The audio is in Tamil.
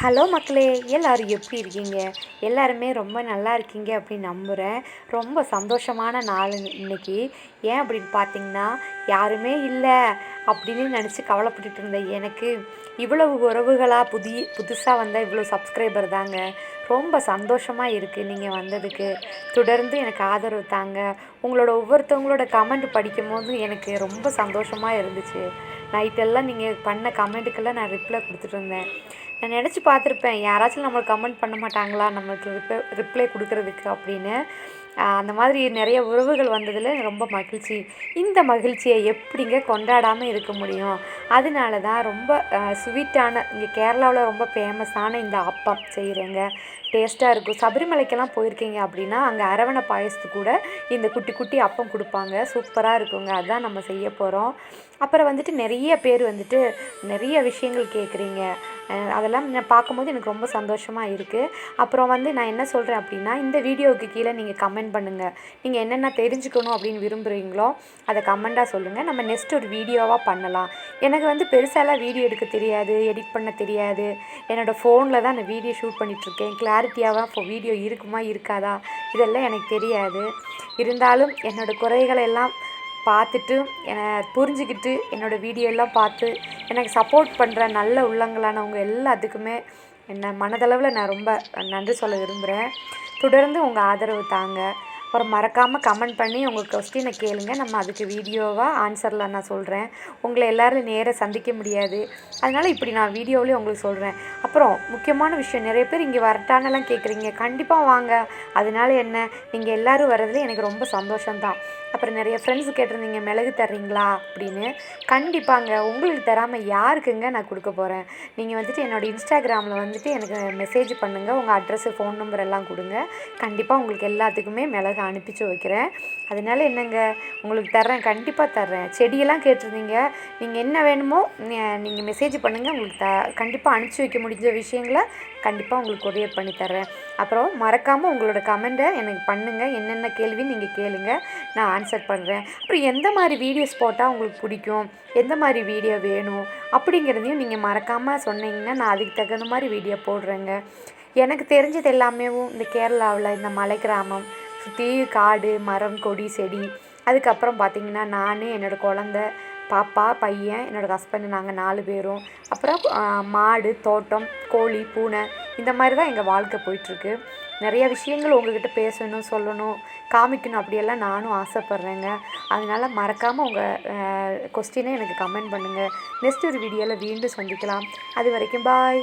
ஹலோ மக்களே எல்லோரும் எப்படி இருக்கீங்க? எல்லாருமே ரொம்ப நல்லா இருக்கீங்க அப்படின்னு நம்புகிறேன் ரொம்ப சந்தோஷமான நாள் இன்னைக்கு. ஏன் அப்படின்னு பார்த்தீங்கன்னா யாருமே இல்லை அப்படின்னு நினச்சி கவலைப்பட்டுட்டு இருந்தேன். எனக்கு இவ்வளவு உறவுகளாக புதிய புதுசாக வந்தால் இவ்வளோ சப்ஸ்கிரைபர் தாங்க. ரொம்ப சந்தோஷமாக இருக்குது நீங்கள் வந்ததுக்கு. தொடர்ந்து எனக்கு ஆதரவு தாங்க. உங்களோட ஒவ்வொருத்தவங்களோட கமெண்ட் படிக்கும் போது எனக்கு ரொம்ப சந்தோஷமாக இருந்துச்சு. நைட்டெல்லாம் நீங்கள் பண்ண கமெண்ட்டுக்கெல்லாம் நான் ரிப்ளை கொடுத்துட்டு இருந்தேன். நான் நினச்சி பார்த்துருப்பேன். யாராச்சும் நம்மளுக்கு கமெண்ட் பண்ண மாட்டாங்களா? நம்மளுக்கு ரிப்ளை ரிப்ளை கொடுக்குறதுக்கு அப்படின்னு. அந்த மாதிரி நிறைய உறவுகள் வந்ததில் ரொம்ப மகிழ்ச்சி. இந்த மகிழ்ச்சியை எப்படிங்க கொண்டாடாமல் இருக்க முடியும்? அதனால தான் ரொம்ப ஸ்வீட்டான இங்கே கேரளாவில் ரொம்ப ஃபேமஸான இந்த அப்பம் செய்கிறேங்க டேஸ்ட்டாக இருக்கும். சபரிமலைக்கெல்லாம் போயிருக்கீங்க அப்படின்னா அங்கே அரவணை பாயசத்து கூட இந்த குட்டி குட்டி அப்பம் கொடுப்பாங்க. சூப்பராக இருக்குங்க. அதுதான் நம்ம செய்ய போகிறோம் அப்புறம் வந்துட்டு நிறைய பேர் வந்துட்டு நிறைய விஷயங்கள் கேட்குறீங்க அதெல்லாம் நான் பார்க்கும்போது எனக்கு ரொம்ப சந்தோஷமாக இருக்குது அப்புறம் வந்து நான் என்ன சொல்கிறேன் அப்படின்னா இந்த வீடியோவுக்கு கீழே நீங்கள் கமெண்ட் பண்ணுங்கள் நீங்கள் என்னென்ன தெரிஞ்சுக்கணும் அப்படின்னு விரும்புகிறீங்களோ அதை கமெண்ட்டாக சொல்லுங்கள் நம்ம நெக்ஸ்ட் ஒரு வீடியோவாக பண்ணலாம். எனக்கு வந்து பெருசாலாம் வீடியோ எடுக்க தெரியாது எடிட் பண்ண தெரியாது. என்னோடய ஃபோனில் தான் நான் வீடியோ ஷூட் பண்ணிகிட்ருக்கேன் கிளாரிட்டியாக வீடியோ இருக்குமா இருக்காதா? இதெல்லாம் எனக்கு தெரியாது. இருந்தாலும் என்னோடய குறைகளை எல்லாம் பார்த்துட்டு என்னை புரிஞ்சுக்கிட்டு என்னோடய வீடியோ எல்லாம் பார்த்து எனக்கு சப்போர்ட் பண்ணுற நல்ல உள்ளங்களானவங்க எல்லாத்துக்குமே என்னை மனதளவில் நான் ரொம்ப நன்றி சொல்ல விரும்புகிறேன் தொடர்ந்து உங்கள் ஆதரவு தாங்க. அப்புறம் மறக்காமல் கமெண்ட் பண்ணி உங்கள் கொஸ்டினை கேளுங்க. நம்ம அதுக்கு வீடியோவாக ஆன்சரில் நான் சொல்கிறேன் உங்களை எல்லோரும் நேராக சந்திக்க முடியாது. அதனால் இப்படி நான் வீடியோவிலே உங்களுக்கு சொல்கிறேன் அப்புறம் முக்கியமான விஷயம் நிறைய பேர் இங்கே வரட்டானெல்லாம் கேட்குறீங்க கண்டிப்பாக வாங்க. அதனால என்ன? நீங்கள் எல்லோரும் வர்றதுல எனக்கு ரொம்ப சந்தோஷம்தான். அப்புறம் நிறைய ஃப்ரெண்ட்ஸ் கேட்டிருந்தீங்க மிளகு தர்றீங்களா? அப்படின்னு. கண்டிப்பாங்க உங்களுக்கு தராமல் யாருக்குங்க நான் கொடுக்க போகிறேன் நீங்கள் வந்துட்டு என்னோடய இன்ஸ்டாகிராமில் வந்துட்டு எனக்கு மெசேஜ் பண்ணுங்கள் உங்கள் அட்ரஸு ஃபோன் நம்பர் எல்லாம் கொடுங்க. கண்டிப்பாக உங்களுக்கு எல்லாத்துக்குமே மிளகு அனுப்பிச்சு வைக்கிறேன். அதனால என்னங்க உங்களுக்கு தர்றேன் கண்டிப்பாக தர்றேன். செடியெல்லாம் கேட்டிருந்தீங்க நீங்கள் என்ன வேணுமோ நீங்கள் மெசேஜ் பண்ணுங்கள் உங்களுக்கு த கண்டிப்பாக அனுப்பிச்சி வைக்க முடிஞ்ச விஷயங்களை கண்டிப்பாக உங்களுக்கு கொரியர் பண்ணி தர்றேன். அப்புறம் மறக்காமல் உங்களோட கமெண்ட்டை எனக்கு பண்ணுங்கள் என்னென்ன கேள்வின்னு நீங்கள் கேளுங்கள் நான் ஆன்சர் பண்ணுறேன் அப்புறம் எந்த மாதிரி வீடியோஸ் போட்டால் உங்களுக்கு பிடிக்கும்? எந்த மாதிரி வீடியோ வேணும்? அப்படிங்கிறதையும் நீங்கள் மறக்காமல் சொன்னீங்கன்னா நான் அதுக்கு தகுந்த மாதிரி வீடியோ போடுறேங்க. எனக்கு தெரிஞ்சது எல்லாமே இந்த கேரளாவில் இந்த மலை கிராமம் சுற்றி காடு மரம் கொடி செடி. அதுக்கப்புறம் பார்த்திங்கன்னா நான் என்னோடய குழந்த பாப்பா பையன் என்னோடய ஹஸ்பண்டு நாங்கள் நாலு பேரும். அப்புறம் மாடு தோட்டம் கோழி பூனை இந்த மாதிரி தான் எங்கள் வாழ்க்கை போயிட்டுருக்கு. நிறைய விஷயங்கள் உங்ககிட்ட பேசணும் சொல்லணும் காமிக்கணும் அப்படியெல்லாம் நானும் ஆசைப்பட்றேங்க. அதனால் மறக்காமல் உங்கள் கொஸ்டினை எனக்கு கமெண்ட் பண்ணுங்கள் நெக்ஸ்ட் ஒரு வீடியோவில் வீண்டும் சந்திக்கலாம். அது வரைக்கும் பாய்